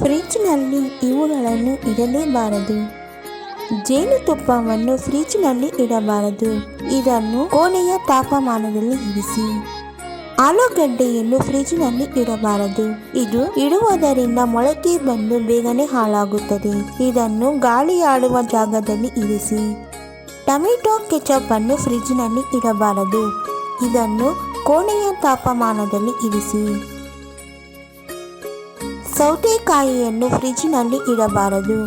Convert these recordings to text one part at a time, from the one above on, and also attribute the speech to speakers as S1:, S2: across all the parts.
S1: ಫ್ರಿಡ್ಜ್ನಲ್ಲಿ ಇವುಗಳನ್ನು ಇಡಲೇಬಾರದು. ಜೇನುತುಪ್ಪವನ್ನು ಫ್ರಿಜ್ನಲ್ಲಿ ಇಡಬಾರದು. ಇದನ್ನು ಕೋಣೆಯ ತಾಪಮಾನದಲ್ಲಿ ಇರಿಸಿ. ಆಲೂಗಡ್ಡೆಯನ್ನು ಫ್ರಿಜ್ನಲ್ಲಿ ಇಡಬಾರದು. ಇದು ಇಡುವುದರಿಂದ ಮೊಳಕೆ ಬಂದು ಬೇಗನೆ ಹಾಳಾಗುತ್ತದೆ. ಇದನ್ನು ಗಾಳಿಯಾಡುವ ಜಾಗದಲ್ಲಿ ಇರಿಸಿ. ಟೊಮೆಟೊ ಕೆಚಪ್ ಅನ್ನು ಫ್ರಿಜ್ನಲ್ಲಿ ಇಡಬಾರದು. ಇದನ್ನು ಕೋಣೆಯ ತಾಪಮಾನದಲ್ಲಿ ಇರಿಸಿ. ಸೌತೆಕಾಯಿಯನ್ನು ಫ್ರಿಡ್ಜ್ನಲ್ಲಿ ಇಡಬಾರದು.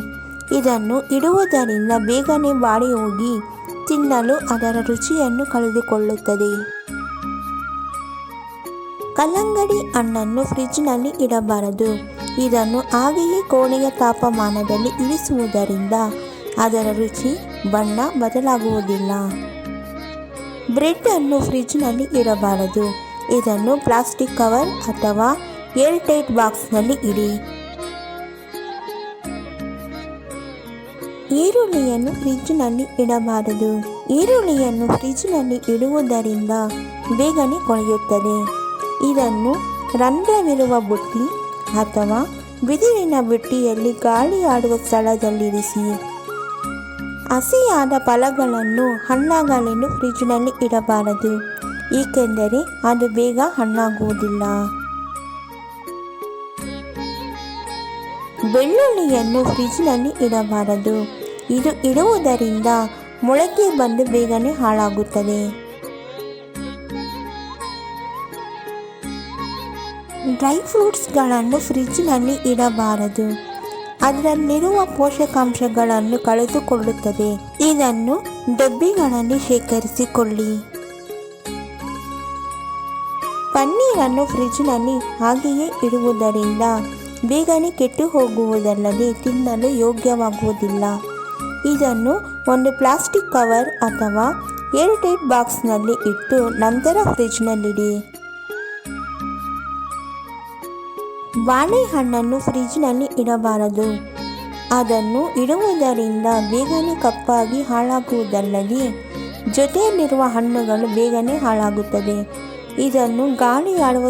S1: ಇದನ್ನು ಇಡುವುದರಿಂದ ಬೇಗನೆ ಬಾಡಿ ಹೋಗಿ ತಿನ್ನಲು ಅದರ ರುಚಿಯನ್ನು ಕಳೆದುಕೊಳ್ಳುತ್ತದೆ. ಕಲ್ಲಂಗಡಿ ಹಣ್ಣನ್ನು ಫ್ರಿಡ್ಜ್ನಲ್ಲಿ ಇಡಬಾರದು. ಇದನ್ನು ಹಾಗೆಯೇ ಕೋಣೆಯ ತಾಪಮಾನದಲ್ಲಿ ಇರಿಸುವುದರಿಂದ ಅದರ ರುಚಿ, ಬಣ್ಣ ಬದಲಾಗುವುದಿಲ್ಲ. ಬ್ರೆಡ್ ಅನ್ನು ಫ್ರಿಡ್ಜ್ನಲ್ಲಿ ಇಡಬಾರದು. ಇದನ್ನು ಪ್ಲಾಸ್ಟಿಕ್ ಕವರ್ ಅಥವಾ ಏರ್ ಟೈಟ್ ಬಾಕ್ಸ್ನಲ್ಲಿ ಇಡಿ. ಈರುಳ್ಳಿಯನ್ನು ಫ್ರಿಜ್ನಲ್ಲಿ ಇಡಬಾರದು. ಈರುಳ್ಳಿಯನ್ನು ಫ್ರಿಜ್ನಲ್ಲಿ ಇಡುವುದರಿಂದ ಬೇಗನೆ ಕೊಳೆಯುತ್ತದೆ. ಇದನ್ನು ರಂಧ್ರವಿರುವ ಬುಟ್ಟಿ ಅಥವಾ ಬಿದಿರಿನ ಬುಟ್ಟಿಯಲ್ಲಿ ಗಾಳಿ ಆಡುವ ಸ್ಥಳದಲ್ಲಿರಿಸಿ. ಹಸಿಯಾದ ಫಲಗಳನ್ನು ಹಣ್ಣಾಗಲೆಂದು ಫ್ರಿಜ್ನಲ್ಲಿ ಇಡಬಾರದು. ಏಕೆಂದರೆ ಅದು ಬೇಗ ಹಣ್ಣಾಗುವುದಿಲ್ಲ. ಬೆಳ್ಳುಳ್ಳಿಯನ್ನು ಫ್ರಿಜ್ನಲ್ಲಿ ಇಡಬಾರದು. ಇದು ಇಡುವುದರಿಂದ ಮೊಳಕೆ ಬಂದು ಬೇಗನೆ ಹಾಳಾಗುತ್ತದೆ. ಡ್ರೈ ಫ್ರೂಟ್ಸ್ಗಳನ್ನು ಫ್ರಿಜ್ನಲ್ಲಿ ಇಡಬಾರದು. ಅದರಲ್ಲಿರುವ ಪೋಷಕಾಂಶಗಳನ್ನು ಕಳೆದುಕೊಳ್ಳುತ್ತದೆ. ಇದನ್ನು ಡಬ್ಬಿಗಳಲ್ಲಿ ಶೇಖರಿಸಿಕೊಳ್ಳಿ. ಪನ್ನೀರನ್ನು ಫ್ರಿಜ್ನಲ್ಲಿ ಹಾಗೆಯೇ ಇಡುವುದರಿಂದ ಬೇಗನೆ ಕೆಟ್ಟು ಹೋಗುವುದಲ್ಲದೆ ತಿನ್ನಲು ಯೋಗ್ಯವಾಗುವುದಿಲ್ಲ. ಇದನ್ನು ಒಂದು ಪ್ಲಾಸ್ಟಿಕ್ ಕವರ್ ಅಥವಾ ಏರ್ಟೈಟ್ ಬಾಕ್ಸ್ನಲ್ಲಿ ಇಟ್ಟು ನಂತರ ಫ್ರಿಜ್ನಲ್ಲಿಡಿ. ಬಾಳೆಹಣ್ಣನ್ನು ಫ್ರಿಡ್ಜ್ನಲ್ಲಿ ಇಡಬಾರದು. ಅದನ್ನು ಇಡುವುದರಿಂದ ಬೇಗನೆ ಕಪ್ಪಾಗಿ ಹಾಳಾಗುವುದಲ್ಲದೆ ಜೊತೆಯಲ್ಲಿರುವ ಹಣ್ಣುಗಳು ಬೇಗನೆ ಹಾಳಾಗುತ್ತದೆ. ಇದನ್ನು ಗಾಳಿ ಆಡುವ